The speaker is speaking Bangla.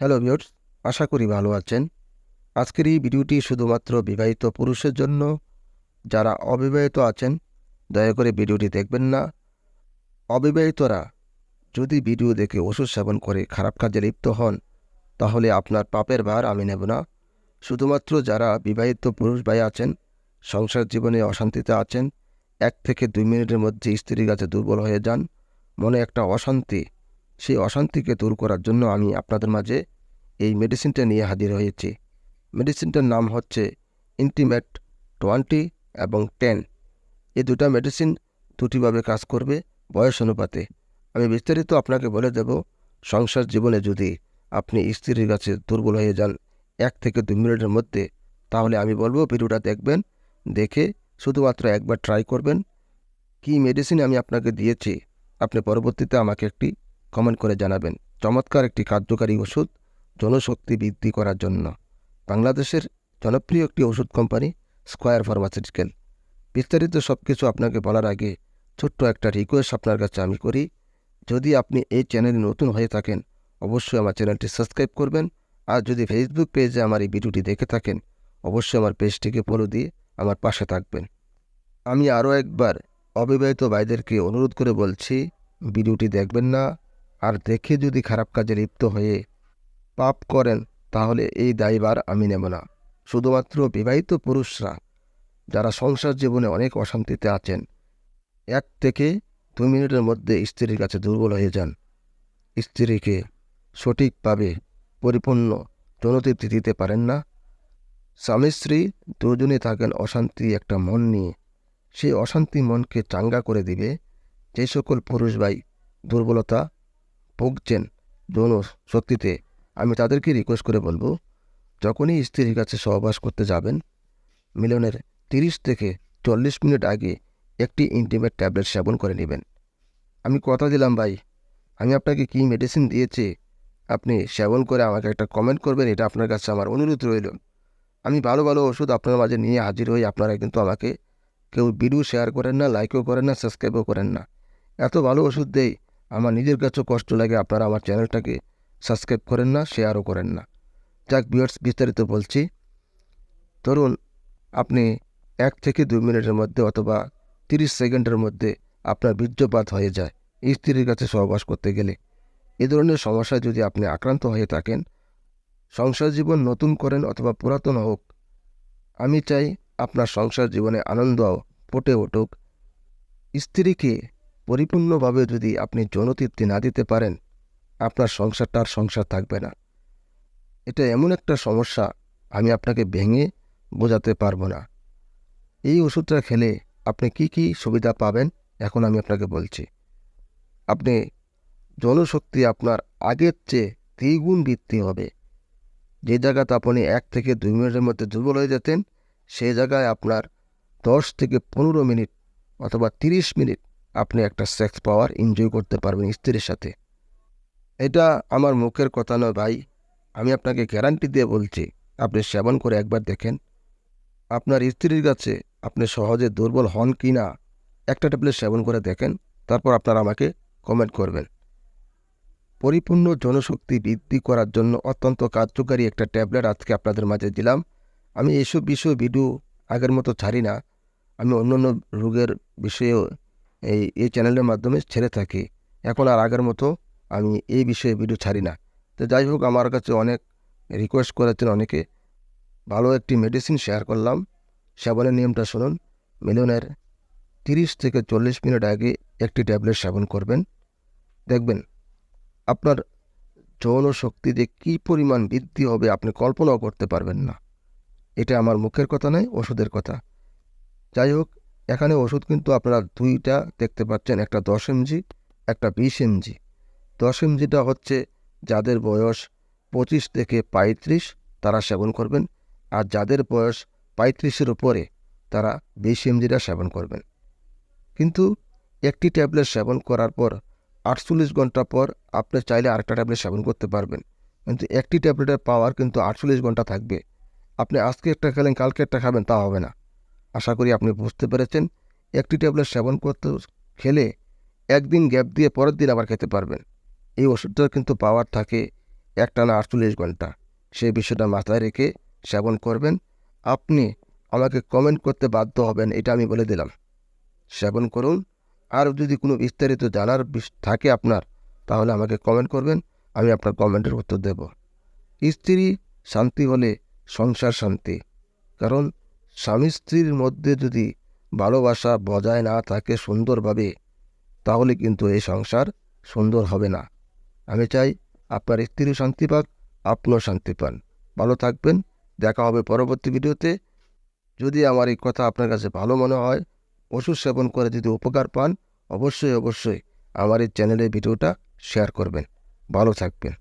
হ্যালো ভিউয়ার্স আশা করি ভালো আছেন। আজকের এই ভিডিওটি শুধুমাত্র বিবাহিত পুরুষের জন্য। যারা অবিবাহিত আছেন, দয়া করে ভিডিওটি দেখবেন না। অবিবাহিতরা যদি ভিডিও দেখে ওষুধ সেবন করে খারাপ কাজে লিপ্ত হন, তাহলে আপনার পাপের ভার আমি নেব না। শুধুমাত্র যারা বিবাহিত পুরুষ ভাই আছেন, সংসার জীবনে অশান্তিতে আছেন, এক থেকে দুই মিনিটের মধ্যে স্ত্রীর কাছে দুর্বল হয়ে যান, মনে একটা অশান্তি সেই অশান্তিকে দূর করার জন্য আমি আপনাদের মাঝে এই মেডিসিনটা নিয়ে হাজির হয়েছি। মেডিসিনটার নাম হচ্ছে ইন্টিমেট টোয়েন্টি এবং টেন এই দুটা মেডিসিন দুটিভাবে কাজ করবে বয়স অনুপাতে। আমি বিস্তারিত আপনাকে বলে দেব, সংসার জীবনে যদি আপনি স্ত্রীর কাছে দুর্বল হয়ে যান এক থেকে দুই মিনিটের মধ্যে, তাহলে আমি বলব ভিডিওটা দেখবেন, দেখে শুধুমাত্র একবার ট্রাই করবেন। কী মেডিসিন আমি আপনাকে দিয়েছি, আপনি পরবর্তীতে আমাকে একটি কমেন্ট করে জানাবেন। চমৎকার একটি কার্যকারী ওষুধ জনশক্তি বৃদ্ধি করার জন্য। বাংলাদেশের জনপ্রিয় একটি ওষুধ কোম্পানি স্কয়ার ফার্মাসিউটিক্যাল। বিস্তারিত সব কিছু আপনাকে বলার আগে ছোট্ট একটা রিকোয়েস্ট আপনার কাছে আমি করি। যদি আপনি এই চ্যানেলে নতুন হয়ে থাকেন, অবশ্যই আমার চ্যানেলটি সাবস্ক্রাইব করবেন। আর যদি ফেসবুক পেজে আমার এই ভিডিওটি দেখে থাকেন, অবশ্যই আমার পেজটিকে ফলো দিয়ে আমার পাশে থাকবেন। আমি আরও একবার অবিবাহিত ভাইদেরকে অনুরোধ করে বলছি, ভিডিওটি দেখবেন না আর দেখে যদি খারাপ কাজে লিপ্ত হয়ে পাপ করেন, তাহলে এই দায়ভার আমি নেব না। শুধুমাত্র বিবাহিত পুরুষরা যারা সংসার জীবনে অনেক অশান্তিতে আছেন, এক থেকে দুই মিনিটের মধ্যে স্ত্রীর কাছে দুর্বল হয়ে যান। স্ত্রীকে সঠিকভাবে পরিপূর্ণ যৌনতৃপ্তি দিতে পারেন না। স্বামী স্ত্রী দুজনে থাকেন অশান্তি একটা মন নিয়ে। সেই অশান্তি মনকে চাঙ্গা করে দিবে যে সকল পুরুষ ভাই দুর্বলতা ভুগছেন যৌন শক্তিতে আমি তাদেরকে রিকোয়েস্ট করে বলব, যখনই স্ত্রীর কাছে সহবাস করতে যাবেন, মিলনের তিরিশ থেকে চল্লিশ মিনিট আগে একটি ইন্টিমেট ট্যাবলেট সেবন করে নেবেন। আমি কথা দিলাম, ভাই, আমি আপনাকে কী মেডিসিন দিয়েছি? আপনি সেবন করে আমাকে একটা কমেন্ট করবেন, এটা আপনার কাছে আমার অনুরোধ রইল। আমি ভালো ভালো ওষুধ আপনার মাঝে নিয়ে হাজির হই, আপনারা কিন্তু আমাকে কেউ ভিডিও শেয়ার করেন না লাইকও করেন না সাবস্ক্রাইবও করেন না। এত ভালো ওষুধ দেই আমার নিজের কাছেও কষ্ট লাগে, আপনারা আমার চ্যানেলটাকে সাবস্ক্রাইব করেন না, শেয়ারও করেন না। যাক বিয়ার্স বিস্তারিত বলছি। ধরুন, আপনি এক থেকে দুই মিনিটের মধ্যে অথবা তিরিশ সেকেন্ডের মধ্যে আপনার বীর্যপাত হয়ে যায়, স্ত্রীর কাছে সহবাস করতে গেলে। এ ধরনের সমস্যায় যদি আপনি আক্রান্ত হয়ে থাকেন, সংসার জীবন নতুন করেন অথবা পুরাতন হোক, আমি চাই আপনার সংসার জীবনে আনন্দ ফুটে উঠুক। স্ত্রীকে পরিপূর্ণভাবে যদি আপনি যৌনতৃপ্তি না দিতে পারেন, আপনার সংসারটা আর সংসার থাকবে না। এটা এমন একটা সমস্যা আমি আপনাকে ভেঙে বোঝাতে পারব না। এই ওষুধটা খেলে আপনি কি কি সুবিধা পাবেন এখন আমি আপনাকে বলছি। আপনি জনশক্তি আপনার আগের চেয়ে দ্বিগুণ বৃদ্ধি হবে। যে জায়গাতে আপনি এক থেকে দুই মিনিটের মধ্যে দুর্বল হয়ে যেতেন সেই জায়গায় আপনার দশ থেকে পনেরো মিনিট অথবা তিরিশ মিনিট আপনি একটা সেক্স পাওয়ার এনজয় করতে পারবেন স্ত্রীর সাথে। এটা আমার মুখের কথা নয় ভাই। আমি আপনাকে গ্যারান্টি দিয়ে বলছি, আপনি সেবন করে একবার দেখেন। আপনার স্ত্রীর কাছে আপনি সহজে দুর্বল হন কি না, একটা ট্যাবলেট সেবন করে দেখেন, তারপর আপনারা আমাকে কমেন্ট করবেন। পরিপূর্ণ জনশক্তি বৃদ্ধি করার জন্য অত্যন্ত কার্যকারী একটা ট্যাবলেট আজকে আপনাদের মাঝে দিলাম। আমি এসব বিষয়ে ভিডিও আগের মতো ছাড়ি না। আমি অন্য অন্য রোগের বিষয়েও এই এই চ্যানেলের মাধ্যমে ছেড়ে থাকি। এখন আর আগের মতো আমি এই বিষয়ে ভিডিও ছাড়ি না। তো যাই হোক, আমার কাছে অনেক রিকোয়েস্ট করেছেন অনেকে। ভালো একটি মেডিসিন শেয়ার করলাম। সেবনের নিয়মটা শুনুন। মিলনের তিরিশ থেকে চল্লিশ মিনিট আগে একটি ট্যাবলেট সেবন করবেন। দেখবেন আপনার যৌন শক্তি যে কী পরিমাণ বৃদ্ধি হবে, আপনি কল্পনাও করতে পারবেন না। এটা আমার মুখের কথা নয়, ওষুধের কথা। যাই হোক এখানে ওষুধ কিন্তু আপনারা দুইটা দেখতে পাচ্ছেন, একটা দশ এমজি, একটা বিশ এমজি। দশ এমজিটা হচ্ছে যাদের বয়স পঁচিশ থেকে পঁয়ত্রিশ তারা সেবন করবেন, আর যাদের বয়স পঁয়ত্রিশের উপরে তারা বিশ এমজিটা সেবন করবেন। কিন্তু একটি ট্যাবলেট সেবন করার পর আটচল্লিশ ঘণ্টা পর আপনি চাইলে আরেকটা ট্যাবলেট সেবন করতে পারবেন। কিন্তু একটি ট্যাবলেটের পাওয়ার কিন্তু আটচল্লিশ ঘণ্টা থাকবে। আপনি আজকে একটা খেলেন, কালকে একটা খাবেন, তা হবে না। আশা করি আপনি বুঝতে পেরেছেন। একটি ট্যাবলেট সেবন করতে খেলে একদিন গ্যাপ দিয়ে পরের দিন আবার খেতে পারবেন। এই ওষুধটার কিন্তু পাওয়ার থাকে একটানা আটচল্লিশ ঘণ্টা। সেই বিষয়টা মাথায় রেখে সেবন করবেন। আপনি আমাকে কমেন্ট করতে বাধ্য হবেন, এটা আমি বলে দিলাম। সেবন করুন। আর যদি কোনো বিস্তারিত জানার থাকে আপনার, তাহলে আমাকে কমেন্ট করবেন, আমি আপনার কমেন্টের উত্তর দেব। স্ত্রী শান্তি হলে সংসার শান্তি। কারণ স্বামী স্ত্রীর মধ্যে যদি ভালোবাসা বজায় না থাকে সুন্দরভাবে, তাহলে কিন্তু এই সংসার সুন্দর হবে না। আমি চাই আপনার স্ত্রীও শান্তি পাক, আপনিও শান্তি পান। ভালো থাকবেন, দেখা হবে পরবর্তী ভিডিওতে। যদি আমার এই কথা আপনার কাছে ভালো মনে হয়, ওষুধ সেবন করে যদি উপকার পান, অবশ্যই অবশ্যই আমার এই চ্যানেলের ভিডিওটা শেয়ার করবেন। ভালো থাকবেন।